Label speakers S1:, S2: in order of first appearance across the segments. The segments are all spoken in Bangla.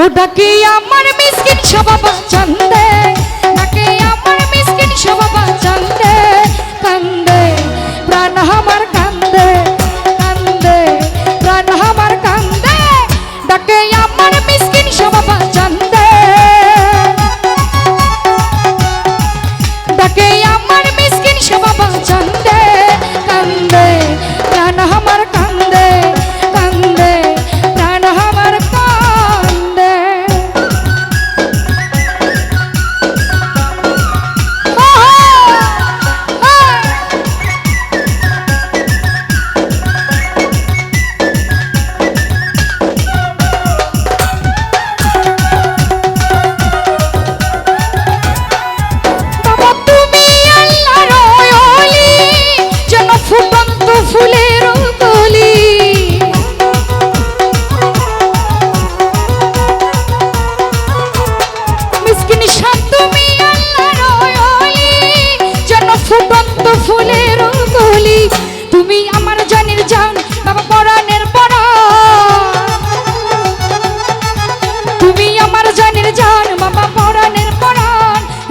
S1: ও ডাকে আমার মিসকিন সবা বাঁচান্দে, ডাকে আমার মিসকিন সবা বাঁচান্দে, কান্দে, প্রাণ আমার কান্দে কান্দে, প্রাণ আমার কান্দে, ডাকে আমার মিসকিন সবা বাঁচান্দে।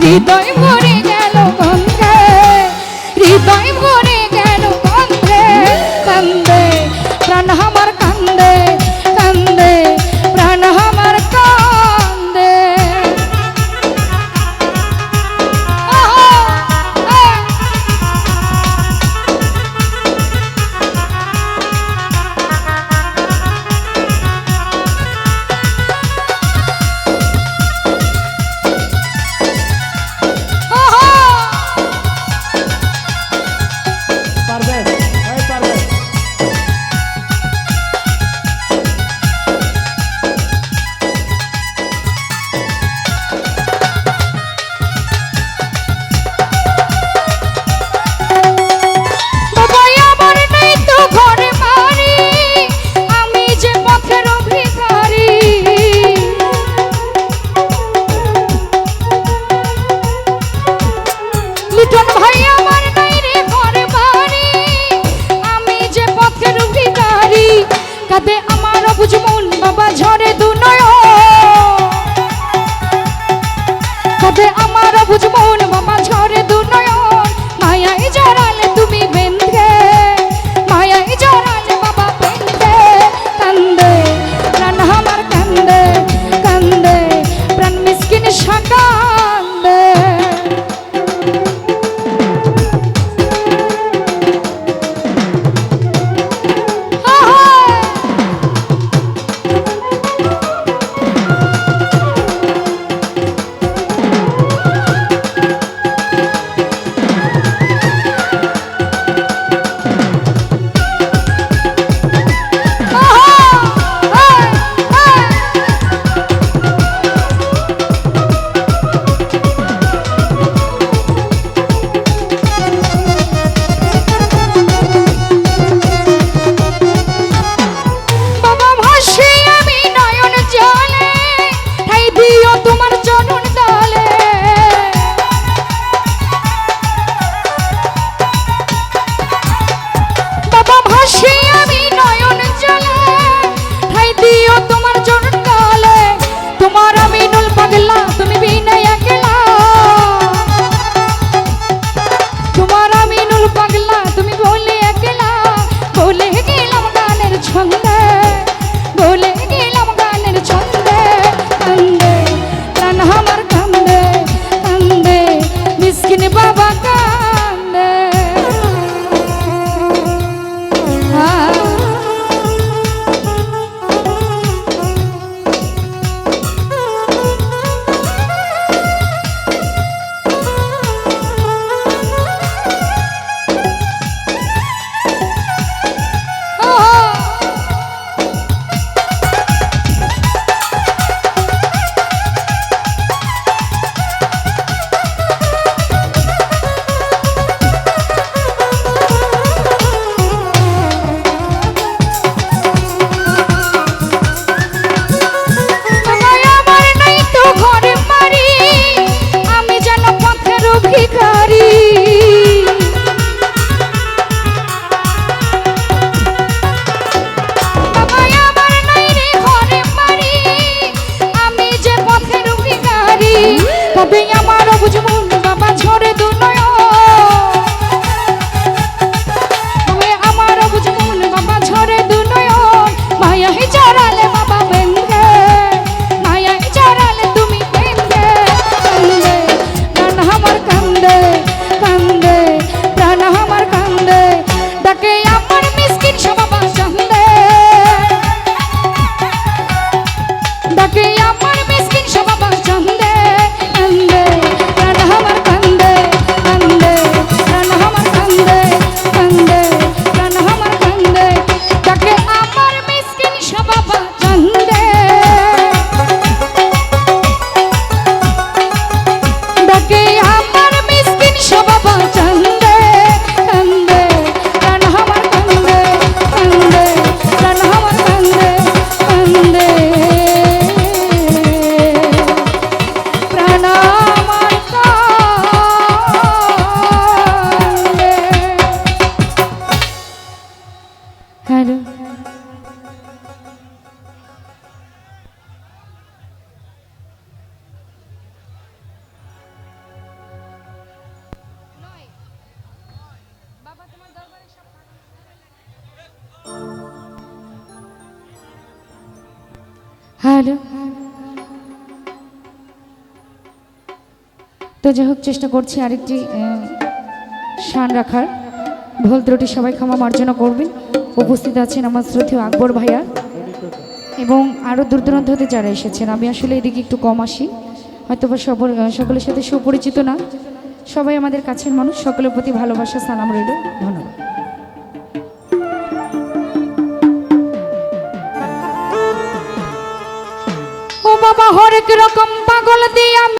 S1: হৃদয় ভরে কাতে আমার বুঝমুন বাবা ঝড়ে দু হ্যালো হ্যালো তো যাই হোক চেষ্টা করছি আরেকটি শান রাখার। ভুল ত্রুটি সবাই ক্ষমা মার্জনা করবেন। উপস্থিত আছেন আমার শ্রদ্ধেয় আকবর ভাইয়া এবং আরও দূর দূরান্ত হতে যারা এসেছেন। আমি আসলে এদিকে একটু কম আসি। হয়তো বা সকল সকলের সাথে সুপরিচিত না। সবাই আমাদের কাছের মানুষ, সকলের প্রতি ভালোবাসা, সালাম রইল। ধন্যবাদ। বাবা, হরেক রকম পাগল দিয়া